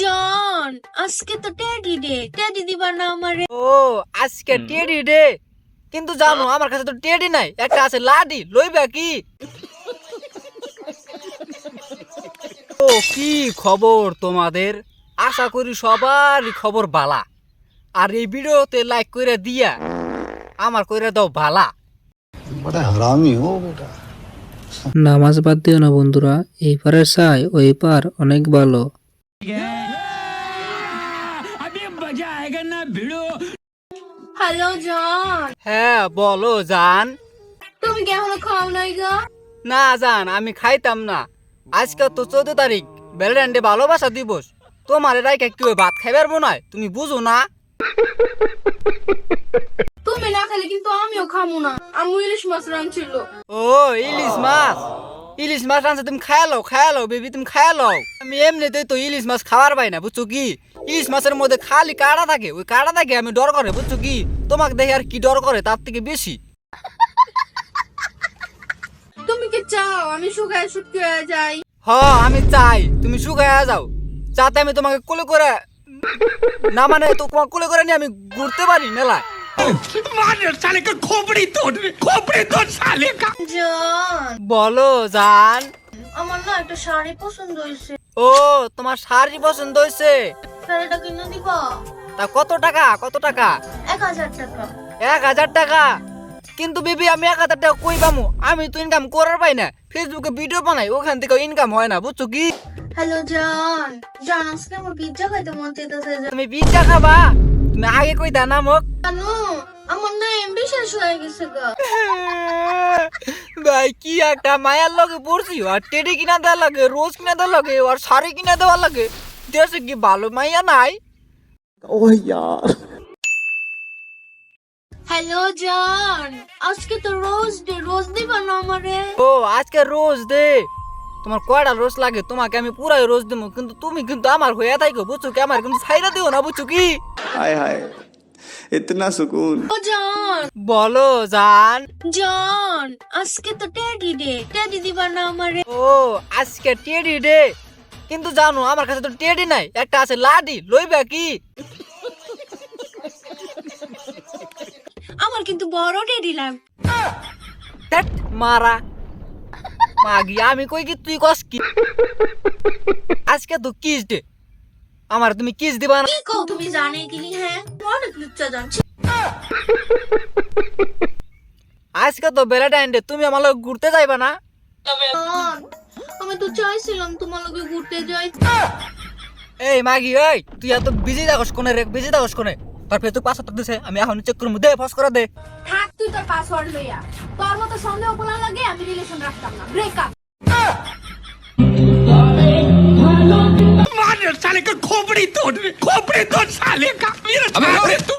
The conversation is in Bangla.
জন আজকে তো টেডি ডে টেডি দিবা না আমারে। ও আজকে টেডি ডে কিন্তু জানো আমার কাছে তো টেডি নাই একটা আছে লাডি লইবা কি? ও কি খবর তোমাদের? আশা করি সবারই খবর বালা। আর এই ভিডিওতে লাইক করে দিয়া আমার কইরা দাও ভালা নামাজ বাদ দিও না বন্ধুরা এই পারের চাই ওই পার অনেক ভালো। হ্যালো জন হ্যাঁ বলো জান তুমি কি এখনও খাও নাই গো না জান আমি খাইতাম না আজকে তো চোদ্দ তারিখ ভ্যালেন্টাইন ভালোবাসা দিবস তোমার রাইকে কি ভাত খাইবার হয় তুমি বুঝো না তুমি না খেলে কিন্তু আমিও খামু না আমি ইলিশ মাছ রাঁধছিল ও ইলিশ মাছ ইলিশ মাছ রাঁধছে তুমি খায় লও খায় লও বেবি তুমি খায় লও। আমি এমনিতেই তো ইলিশ মাছ খাওয়ার পাই না বুঝছ কি? ইলিশ মাছের মধ্যে খালি কাড়া থাকে ওই কাড়া থাকে আমি ডর করে বুঝছ কি? তোমাকে দেখে আর কি ডর করে তার থেকে বেশি। তুমি কি চাও? আমি শুকায় শুটকি হয়ে যাই। হ আমি চাই তুমি শুকায় যাও। যাতে আমি তোমাকে কোলে করে না মানে তো কোলে করে নিয়ে আমি ঘুরতে পারি মেলায়। জন। বলো জান। আমার না একটা শাড়ি পছন্দ হয়েছে। ও তোমার শাড়ি পছন্দ হয়েছে? শাড়িটা কিনে দিবা? তা কত টাকা? কত টাকা? এক হাজার টাকা। এক হাজার টাকা? কিন্তু বিবি আমি এক হাজার টাকা কই পামু? আমি তো ইনকাম করার পাই না। ফেসবুকে ভিডিও বানাই ওখান থেকে ইনকাম হয় না বুঝছ কি? হ্যালো জন। জন আজকে আমার পিজ্জা খাইতে মন চাইতেছে তুমি পিজ্জা খাবা? তুমি আগে কই দা নামক জানো আমার না এমবি শেষ হয়ে গেছে গা। ভাই কি একটা মায়ার লগে পড়ছি আর টেডি কিনা দেওয়া লাগে রোজ কিনা দেওয়া লাগে আর শাড়ি কিনা দেওয়া লাগে দেশে কি ভালো মাইয়া নাই? হ্যালো জন আজকে তো রোজ ডে রোজ দিবা না আমারে? ও আজকে রোজ দে তোমার কয়টা রোজ লাগে? তোমাকে আমি পুরাই রোজ দেবো কিন্তু তুমি কিন্তু আমার হয়ে থাকো বুঝছ কি? আমার কিন্তু ছাইরা দিও না বুঝছ কি? হায় হায় ইতনা সুকুন। জান। বলো জান। জান আজকে তো টেডি ডে টেডি দিবা না আমারে। ও আজকে টেডি ডে? কিন্তু জানো আমার কাছে তো টেডি নাই একটা আছে লাডি লইবা কি? আমার কিন্তু বড় টেডি লাগ মারা। মাগি আমি কই কি তুই কস কি? আজকে তো কিস ডে আমার তুমি কিস দিবা না। কি কও তুমি জানে কি হ্যাঁ? অনেক লুচ্চা জানছি। আজকে তো ভ্যালেন্টাইন ডে তুমি আমার লগে ঘুরতে যাইবা না? আমি তো চাইছিলাম তোমার লগে ঘুরতে যাই। এই মাগি ওই তুই এত বিজি থাকস কোনে রে? বিজি থাকস কোনে? তোর ফেসবুক পাসওয়ার্ড দিছে আমি এখন চেক করব। দে ফস করে দে। থাক তুই তোর পাসওয়ার্ড লইয়া তোর মতো সন্দেহ বলা লাগে আমি রিলেশন রাখতাম না ব্রেকআপ साले का खोपड़ी तोड़ खोपड़ी तोड़ साले का मेरा